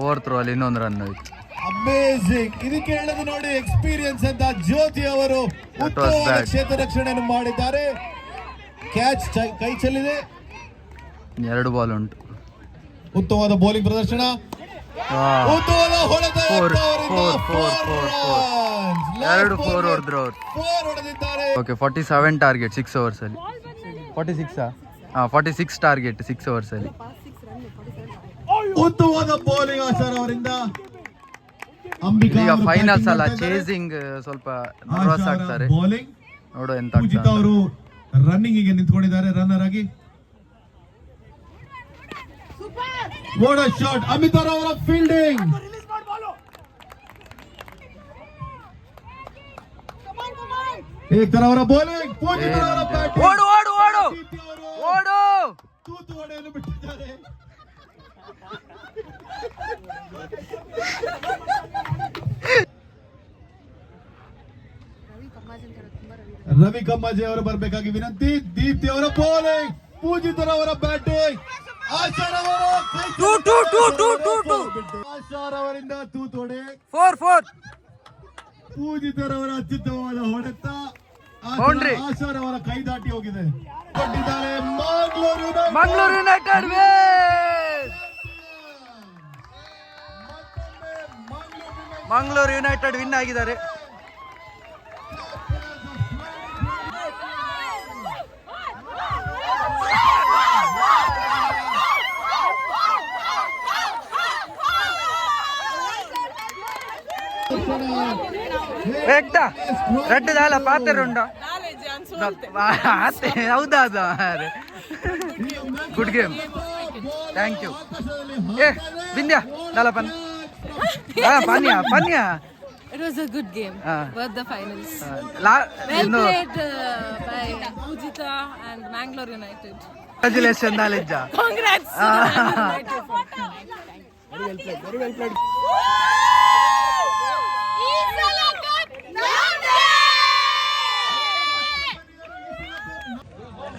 ಓವರ್ ಥ್ರೋ ಅಲ್ಲಿ ಇನ್ನೊಂದು ರನ್ ಹೋಯ್ತು ಅಮೇಸಿಂಗ್ ಇದಕ್ಕೆ ಹೇಳೋದು ನೋಡಿ ಎಕ್ಸ್ಪೀರಿಯನ್ಸ್ ಅಂತ ಜ್ಯೋತಿ ಅವರು ಉತ್ತಮವಾದ ಕ್ಷೇತ್ರ ರಕ್ಷಣೆಯನ್ನು ಮಾಡಿದ್ದಾರೆ. ಕ್ಯಾಚ್ ಕೈ ಚೆಲ್ಲಿದೆ. ಎರಡು ಬಾಲ್ ಉಂಟು. ಉತ್ತಮವಾದ ಬೌಲಿಂಗ್ ಪ್ರದರ್ಶನ. ಎರಡು ಫೋರ್ ಹೊಡೆದ್ರು ಅವ್ರು. Okay forty seven target six overs ಅಲ್ಲಿ. ಫಾರ್ಟಿ ಸಿಕ್ಸ್ ಹಾಂ forty six target six overs ಅಲ್ಲಿ. ಉತ್ತಮವಾದ ಬೌಲಿಂಗ್ ಆಚಾರ ಅವರಿಂದ. ಅಂಬಿಕಾ ಈಗ ಫೈನಲ್ಸ್ ಅಲ್ಲ ಚೇಸಿಂಗ್ ಸ್ವಲ್ಪ ನರ್ವಸ್ ಆಗ್ತಾರೆ. ಬೌಲಿಂಗ್ ನೋಡು ಎಂತ ಅವರು ರನ್ನಿಂಗ್ಗೆ ನಿಂತ್ಕೊಂಡಿದ್ದಾರೆ ರನ್ನರ್ ಆಗಿ. ಓಡ ಶಾಟ್ ಅಮಿತಾರ್ ಅವರ ಫೀಲ್ಡಿಂಗ್ ಏಕರ್ ಅವರ ಬೌಲಿಂಗ್ ಪೂಜಿತ ಅವರ ಬ್ಯಾಟಿಂಗ್ ಓಡು ಓಡು ಓಡು ಓಡು ತೂತು ಹೊಡೆಯನ್ನು ಬಿಟ್ಟಿದ್ದಾರೆ ರವಿ ಕಮ್ಮಾಜಿ ಅವರು ಬರಬೇಕಾಗಿ ವಿನಂತಿ ದೀಪ್ತಿ ಅವರ ಬೌಲಿಂಗ್ ಪೂಜಿತರ ಅವರ ಬ್ಯಾಟಿಂಗ್ ಆಶಾರ್ ಅವರು ಕೈ ಟೂ ಟೂ ಟೂ ಟೂ ಟೂ ಟೂ. ಆಶಾರ್ ಅವರಿಂದ ತೂತು ಹೊಡೆ ಫೋರ್ ಫೋರ್. ಪೂಜಿತರವರ ಅತ್ಯುತ್ತಮವಾದ ಹೊಡೆತ. ಆಚಾರವರ ಆಶಾರ್ ಅವರ ಕೈ ದಾಟಿ ಹೋಗಿದೆ. ಕೊಟ್ಟಿದ್ದಾರೆ. Mangaluru United Mangaluru United win ಆಗಿದ್ದಾರೆ. ಬೇಕ್ತಾ ರೆಡ್ ದಾಲ ಪಾತ್ರೆ ಉಂಟು ಹೌದಾ ಅದು ಗುಡ್ ಗೇಮ್ ಥ್ಯಾಂಕ್ ಯು ಏ ಬಿಂದ್ಯಾ ದಾಲ ಪನ್ ಪನ್ಯ ಪನ್ಯ It was a good game. Ah. Worth the finals. Law Well no. played uh, by Ujita and Mangalore United. Congratulations, ನಾಲೆಜ್ಜ Congrats!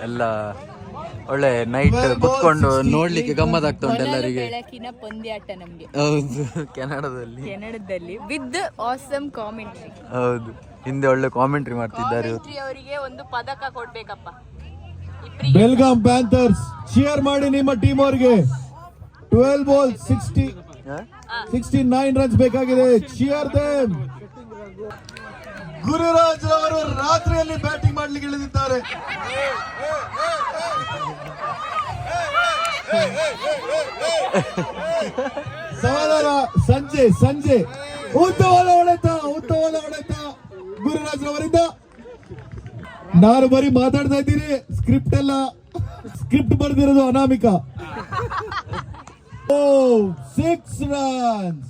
ಎಲ್ಲ ಒಳ್ಳೆ ನೈಟ್ ಕುತ್ಕೊಂಡು ನೋಡ್ಲಿಕ್ಕೆ ಗಮ್ಮತ್ ಆಗ್ತಾ ಉಂಟು ಎಲ್ಲರಿಗೆ. ಬೆಳಕಿನ ಪಂದ್ಯಾಟ ನಮ್ಗೆ. ಹೌದು ಕೆನಡಾದಲ್ಲಿ. ಕೆನಡದಲ್ಲಿ ವಿತ್ ಆಸಮ್ ಕಾಮೆಂಟ್ರಿ ಹೌದು ಹಿಂದೆ ಒಳ್ಳೆ ಕಾಮೆಂಟ್ರಿ ಮಾಡ್ತಿದ್ದಾರೆ. ಅವರಿಗೆ ಒಂದು ಪದಕ ಕೊಡ್ಬೇಕಪ್ಪ. ಬೆಲ್ಗಾಮ್ ಪ್ಯಾಂಥರ್ಸ್ ಶೇರ್ ಮಾಡಿ ನಿಮ್ಮ ಟೀಮ್ ಅವರಿಗೆ. Twelve ball sixty? Sixty nine runs ಬೇಕಾಗಿದೆ. ಚಿಯರ್ ದೇಮ್ ಗುರುರಾಜ್ ಅವರು ರಾತ್ರಿಯಲ್ಲಿ ಬ್ಯಾಟಿಂಗ್ ಮಾಡ್ಲಿಕ್ಕೆ ಇಳಿದಿದ್ದಾರೆ. ಸಮಾಧಾನ ಸಂಜೆ ಸಂಜೆ. ಉತ್ತಮವಾದ ಹೊಡೆತ ಉತ್ತಮವಾದ ಹೊಡೆತ ಗುರುರಾಜ್ ಅವರಿಂದ ನಾನು ಬರೀ ಮಾತಾಡ್ತಾ ಇದ್ದೀನಿ ಸ್ಕ್ರಿಪ್ಟ್ ಎಲ್ಲ script ಬರೆದಿರೋದು Anamika. Oh six runs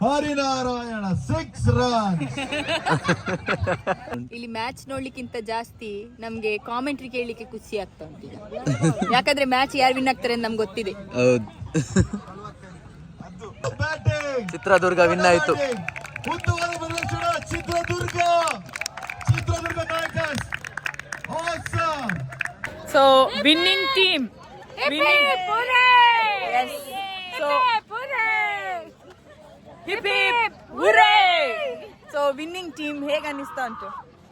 Harinarayana six run ಇಲ್ಲಿ ಮ್ಯಾಚ್ ನೋಡ್ಲಿಕ್ಕಿಂತ ಜಾಸ್ತಿ ನಮ್ಗೆ ಕಾಮೆಂಟ್ರಿ ಕೇಳಲಿಕ್ಕೆ ಖುಷಿ ಆಗ್ತಾ ಉಂಟು ಈಗ. ಯಾಕಂದ್ರೆ ಮ್ಯಾಚ್ ಯಾರು ವಿನ್ ಆಗ್ತಾರೆ ಅಂತ ನಮ್ಗೆ ಗೊತ್ತಿದೆ. ಹೌದು. ಬ್ಯಾಟಿಂಗ್ ಚಿತ್ರದುರ್ಗ ವಿನ್ ಆಯ್ತು. ಪ್ರದರ್ಶನ Chitradurga Chitradurga Nayakas awesome. So winning team so winning team ಹೇಗೆ ಅನ್ನಿಸ್ತಾ ಉಂಟು?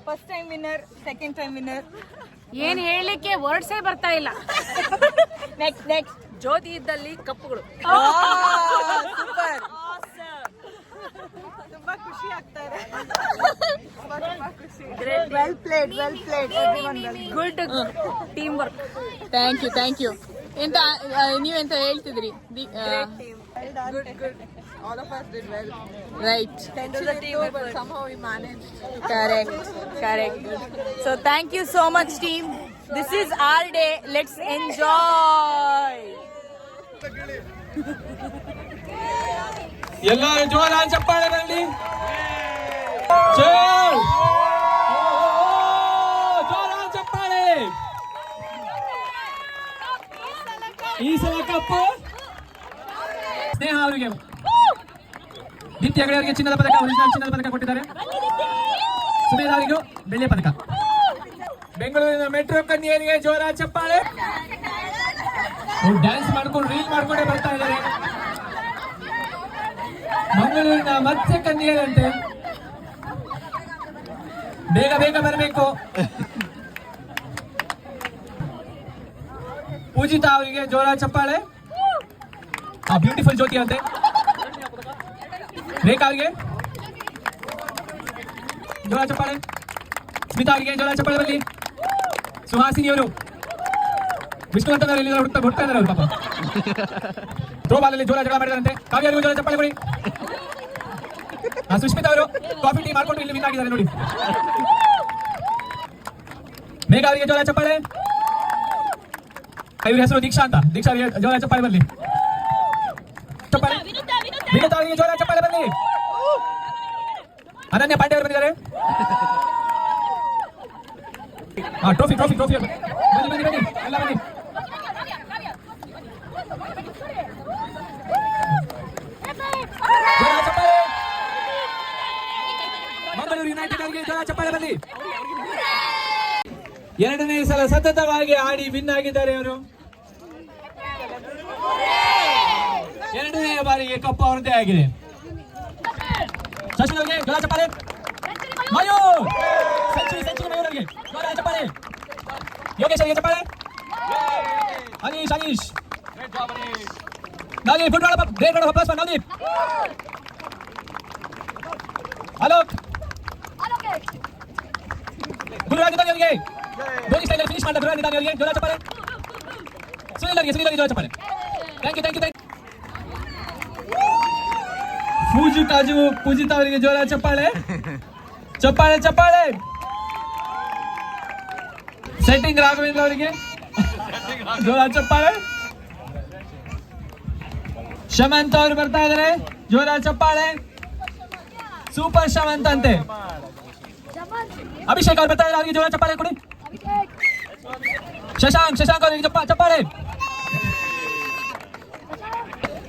First time winner second time winner ಏನ್ ಹೇಳಲಿಕ್ಕೆ ವರ್ಡ್ಸೇ ಬರ್ತಾ ಇಲ್ಲ. ನೆಕ್ಸ್ಟ್ ನೆಕ್ಸ್ಟ್ ಜ್ಯೋತಿ ಇದ್ದಲ್ಲಿ ಕಪ್ಪುಗಳು. ಸೂಪರ್ ತುಂಬಾ ಖುಷಿ well played well played good team work thank you thank you ಎಂತ ನೀವೆಂತ ಹೇಳ್ತಿದ್ರಿ? Good good All of us did well right to the team but somehow we managed Correct, correct. So thank you so much, team. This is our day. Let's enjoy. ಎಲ್ಲರೂ ಜೋರ ಚಪ್ಪಾಳೆ ಬರಲಿ ಜೋರ ಚಪ್ಪಾಳೆ ಈ ಸಲ ಕಪ್ಪು ಸ್ನೇಹ ಅವರಿಗೆ ದೀಪ್ತಿ ಹೆಗಡೆ ಅವರಿಗೆ ಚಿನ್ನದ ಪದಕ, ಒರಿಜಿನಲ್ ಚಿನ್ನದ ಪದಕ ಕೊಟ್ಟಿದ್ದಾರೆ. ಸುಮೇಧಾರಿಗೂ ಬೆಳ್ಳಿಯ ಪದಕ. ಬೆಂಗಳೂರಿನ ಮೆಟ್ರೋ ಕನ್ಯರಿಗೆ ಜೋರ ಚಪ್ಪಾಳೆ. ಡ್ಯಾನ್ಸ್ ಮಾಡ್ಕೊಂಡು ರೀಲ್ ಮಾಡ್ಕೊಂಡೇ ಬರ್ತಾ ಇದ್ದಾರೆ. ಮಂಗಳೂರಿನ ಮತ್ಸ್ಯ ಕನ್ಯರಂತೆ ಬೇಗ ಬೇಗ ಬರಬೇಕು. ಪೂಜಿತಾ ಅವರಿಗೆ ಜೋರ ಚಪ್ಪಾಳೆ. ಆ ಬ್ಯೂಟಿಫುಲ್ ಜ್ಯೋತಿ ಅಂತೆ. ರೇಖಾ ಅವರಿಗೆ ಜೋರ ಚಪ್ಪಾಳೆ ಸ್ಮಿತಾ ಅವರಿಗೆ ಜೋರ ಚಪ್ಪಾಳೆ ಬರಲಿ ಸುಹಾಸಿನಿ ಅವರು ವಿಷ್ಣುವರ್ಧನ್ ಅವರು ಎಲ್ಲಿಂದ ಹುಡುಕ್ತಾ ಹುಡ್ತಾ ಇದ್ದಾರೆ ಅವರು ಪಾಪ ಥ್ರೋ ಬಾಲ್ ಅಲ್ಲಿ ಜೋರ ಜಗಳ ಮಾಡಿದಾರಂತೆ ಕಾವ್ಯ ಅವರಿಗೂ ಜೋರ ಚಪ್ಪಾಳೆ ಕೊಡಿ ಆ ಸುಷ್ಮಿತಾ ಅವರು ಕಾಫಿ ಟೀ ಮಾಡ್ಕೊಂಡು ಇಲ್ಲಿ ವಿನ್ ಆಗಿದ್ದಾರೆ ನೋಡಿ ಮೇಘ ಅವರಿಗೆ ಜೋರ ಚಪ್ಪಾಳೆ ಇವ್ರ ಹೆಸರು ದೀಕ್ಷಾ ಅಂತ ದೀಕ್ಷಾ ಅವರಿಗೆ ಜೋರ ಚಪ್ಪಾಳೆ ಬರಲಿ ಚಪ್ಪಾಳೆ ವಿನುತಾ ಅವರಿಗೆ ಜೋರ ಚಪ್ಪಾಳೆ ಬರಲಿ ಅನನ್ಯ ಪಾಂಡೆ ಅವರು ಬಂದಿದ್ದಾರೆ ಹಾ ಟ್ರೋಫಿ ಟ್ರೋಫಿ ಟ್ರೋಫಿ ಬನ್ನಿ ಬನ್ನಿ ಬನ್ನಿ ಎಲ್ಲ ಬನ್ನಿ. ಮಂಗಳೂರು ಯುನೈಟೆಡ್ ಅವರಿಗೆ ಜೋರ ಚಪ್ಪಾಳೆ ಬರಲಿ ಎರಡನೇ ಸಲ ಸತತವಾಗಿ ಆಡಿ ವಿನ್ ಆಗಿದ್ದಾರೆ ಅವರು. ಎರಡನೇ ಬಾರಿಗೆ ಕಪ್ ಅವರದೇ ಆಗಿದೆ. ಶಶಿ ಅವರಿಗೆ ಜೋರ ಚಪ್ಪಾಳೆ ಮಯೂರ್ ಸೆಂಚುರಿ ಸೆಂಚುರಿ ಮಯೂರ್ ಅವರಿಗೆ ಜೋರ ಚಪ್ಪಾಳೆ ಯೋಗೇಶ್ ಅವರಿಗೆ ಚಪ್ಪಾಳೆ Anish Anish Navdeep football great road plus Navdeep Alok Gururaj ನಿಧಾನಿ ಅವರಿಗೆ ಧೋನಿ ಸ್ಟೈಲ್ ಫಿನಿಶ್ ಮಾಡಿದ ಗುರುರಾಜ್ ನಿಧಾನಿ ಅವರಿಗೆ ಜೋರ ಚಪ್ಪಾಳೆ ಸುನಿಲ್ ಅವರಿಗೆ ಸುನಿಲ್ ಅವರಿಗೆ ಜೋರ ಚಪ್ಪಾಳೆ thank you thank you thank Pooju Kaju Poojitha ಅವರಿಗೆ ಜೋರ ಚಪ್ಪಾಳೆ ಚಪ್ಪಾಳೆ ಚಪ್ಪಾಳೆ ಸೆಟ್ಟಿಂಗ್ ರಾಘವೇಂದ್ರ ಅವರಿಗೆ ಜೋರ ಚಪ್ಪಾಳೆ ಶಮಂತ್ ಅವರು ಬರ್ತಾ ಇದ್ದಾರೆ ಜೋರ ಚಪ್ಪಾಳೆ ಸೂಪರ್ ಶಮಂತ್ ಅಂತೆ ಅಭಿಷೇಕ್ ಅವ್ರು ಬರ್ತಾ ಇದ್ದಾರೆ ಅವರಿಗೆ ಜೋರ ಚಪ್ಪಾಳೆ ಕೊಡಿ ಶಶಾಂಕ್ ಶಶಾಂಕ್ ಅವರಿಗೆ ಚಪ್ಪ ಚಪ್ಪಾಳೆ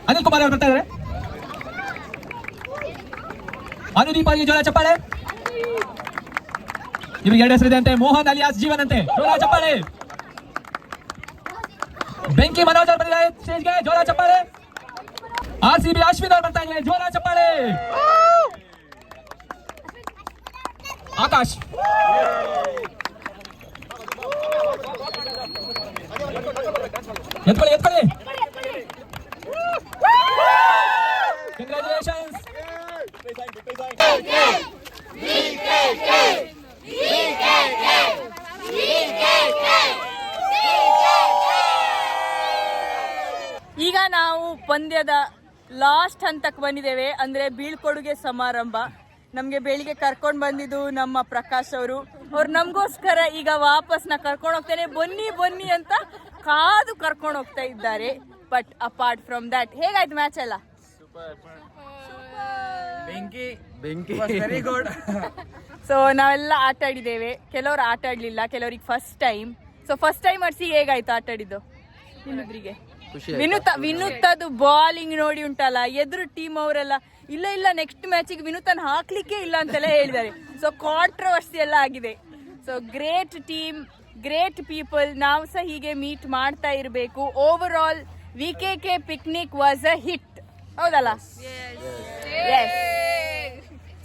ಅನಿಲ್ ಕುಮಾರ್ ಅವರು ಬರ್ತಾ ಇದ್ದಾರೆ ಅನುದೀಪ್ ಅವರಿಗೆ ಜೋರ ಚಪ್ಪಾಳೆ ನಿಮಗೆ ಎರಡು ಹೆಸರಿದೆ ಅಂತೆ ಮೋಹನ್ ಅಲಿಯಾಸ್ ಜೀವನ್ ಅಂತೆ ಜೋರ ಚಪ್ಪಾಳೆ ಬೆಂಕಿ ಮನೋಜ್ ಅವರು ಬಂದಿದ್ದಾರೆ ಸ್ಟೇಜ್ಗೆ ಜೋರ ಚಪ್ಪಾಳೆ ಆರ್ ಸಿ ಬಿ ಅಶ್ವಿನ್ ಅವ್ರು ಬರ್ತಾ ಇದ್ದಾರೆ ಜೋರ ಚಪ್ಪಾಳೆ ಆಕಾಶ್ ಎತ್ಕೊಳ್ಳಿ ಎತ್ಕೊಳ್ಳಿ ಕಂಗ್ರ್ಯಾಚುಲೇಷನ್ಸ್ ಈಗ ನಾವು ಪಂದ್ಯದ ಲಾಸ್ಟ್ ಹಂತಕ್ಕೆ ಬಂದಿದ್ದೇವೆ ಅಂದ್ರೆ ಬೀಳ್ಕೊಡುಗೆ ಸಮಾರಂಭ. ನಮ್ಗೆ ಬೆಳಿಗ್ಗೆ ಕರ್ಕೊಂಡು ಬಂದಿದ್ದು ನಮ್ಮ ಪ್ರಕಾಶ್ ಅವರು. ಅವ್ರು ನಮಗೋಸ್ಕರ ಈಗ ವಾಪಸ್ ನಾ ಕರ್ಕೊಂಡು ಹೋಗ್ತೇನೆ ಬನ್ನಿ ಬನ್ನಿ ಅಂತ ಕಾದು ಕರ್ಕೊಂಡು ಹೋಗ್ತಾ ಇದ್ದಾರೆ. ಬಟ್ ಅಪಾರ್ಟ್ ಫ್ರಮ್ ದಟ್ ಹೇಗಾಯ್ತು ಮ್ಯಾಚ್ ಎಲ್ಲ? ಬೆಂಕಿ. ಬೆಂಕಿ. ವೆರಿ ಗುಡ್ ಸೊ ನಾವೆಲ್ಲ ಆಟ ಆಡಿದ್ದೇವೆ. ಕೆಲವರು ಆಟ ಆಡ್ಲಿಲ್ಲ ಕೆಲವರಿಗೆ first time so first time ಆಡಿಸಿ ಹೇಗಾಯ್ತು ಆಟ ಆಡಿದ್ದು? ನಿಮ್ಮಿಬ್ರಿಗೆ ವಿನುತ ವಿನುತ್ತದು ಬಾಲಿಂಗ್ ನೋಡಿ ಉಂಟಲ್ಲ ಎದುರು ಟೀಮ್ ಅವರೆಲ್ಲ ಇಲ್ಲ ಇಲ್ಲ ನೆಕ್ಸ್ಟ್ ಮ್ಯಾಚಿಗೆ ವಿನುತನ್ ಹಾಕ್ಲಿಕ್ಕೆ ಇಲ್ಲ ಅಂತೆಲ್ಲ ಹೇಳಿದ್ದಾರೆ. ಸೊ ಕಾಂಟ್ರವರ್ಸಿ ಎಲ್ಲ ಆಗಿದೆ. So great team great people ನಾವು ಸಹ ಹೀಗೆ ಮೀಟ್ ಮಾಡ್ತಾ ಇರಬೇಕು. Overall V K K picnic was a hit ಹೌದಲ್ಲ?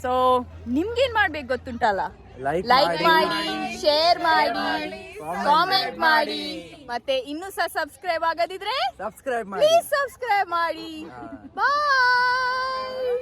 ಸೊ ನಿಮ್ಗೇನ್ ಮಾಡ್ಬೇಕು ಗೊತ್ತುಂಟಲ್ಲ? ಲೈಕ್ ಮಾಡಿ. ಶೇರ್ ಮಾಡಿ ಕಾಮೆಂಟ್ ಮಾಡಿ ಮತ್ತೆ ಇನ್ನೂ ಸಹ ಸಬ್ಸ್ಕ್ರೈಬ್ ಆಗದಿದ್ರೆ ಸಬ್ಸ್ಕ್ರೈಬ್ ಮಾಡಿ. ಸಬ್ಸ್ಕ್ರೈಬ್ ಮಾಡಿ. ಬಾಯ್